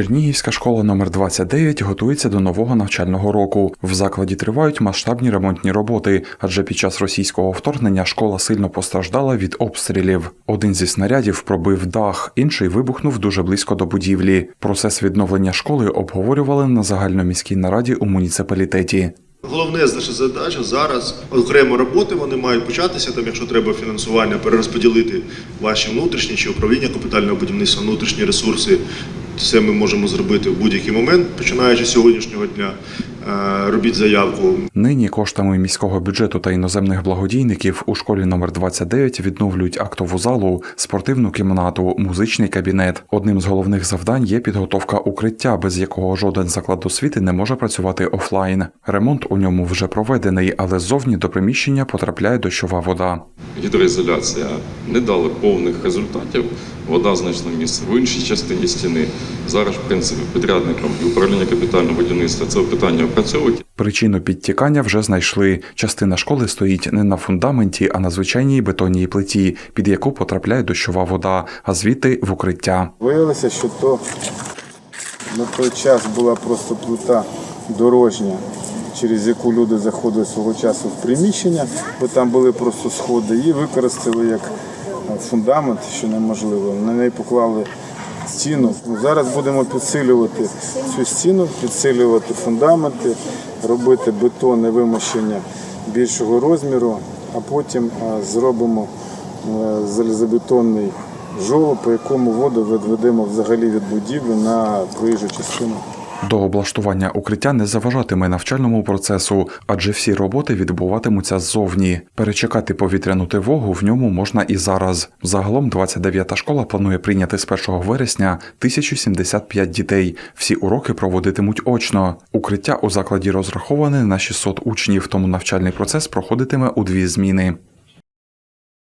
Чернігівська школа номер 29 готується до нового навчального року. В закладі тривають масштабні ремонтні роботи, адже під час російського вторгнення школа сильно постраждала від обстрілів. Один зі снарядів пробив дах, інший вибухнув дуже близько до будівлі. Процес відновлення школи обговорювали на загальноміській нараді у муніципалітеті. Головне наша задача зараз окремо роботи вони мають початися. Там, якщо треба фінансування, перерозподілити ваші внутрішні чи управління капітального будівництва, внутрішні ресурси. Це ми можемо зробити в будь-який момент, починаючи з сьогоднішнього дня. Е, Робіть заявку. Нині коштами міського бюджету та іноземних благодійників у школі номер 29 відновлюють актову залу, спортивну кімнату, музичний кабінет. Одним з головних завдань є підготовка укриття, без якого жоден заклад освіти не може працювати офлайн. Ремонт у ньому вже проведений, але ззовні до приміщення потрапляє дощова вода. Гідроізоляція не дала повних результатів. Вода знайшла місце в іншій частині стіни. Зараз, в принципі, підрядникам і управління капітального будівництва це питання опрацьовують. Причину підтікання вже знайшли. Частина школи стоїть не на фундаменті, а на звичайній бетонній плиті, під яку потрапляє дощова вода, а звідти в укриття. Виявилося, що то на той час була просто плита дорожня, через яку люди заходили свого часу в приміщення, бо там були просто сходи, і використали як фундамент, що неможливо. На неї поклали стіну. Ну, Зараз будемо підсилювати цю стіну, підсилювати фундаменти, робити бетонне вимощення більшого розміру, а потім зробимо е, залізобетонний жолоб, по якому воду відведемо взагалі від будівлі на проїжджу частину. До облаштування укриття не заважатиме навчальному процесу, адже всі роботи відбуватимуться ззовні. Перечекати повітряну тривогу в ньому можна і зараз. Загалом 29-та школа планує прийняти з 1 вересня 1075 дітей. Всі уроки проводитимуть очно. Укриття у закладі розраховане на 600 учнів, тому навчальний процес проходитиме у дві зміни.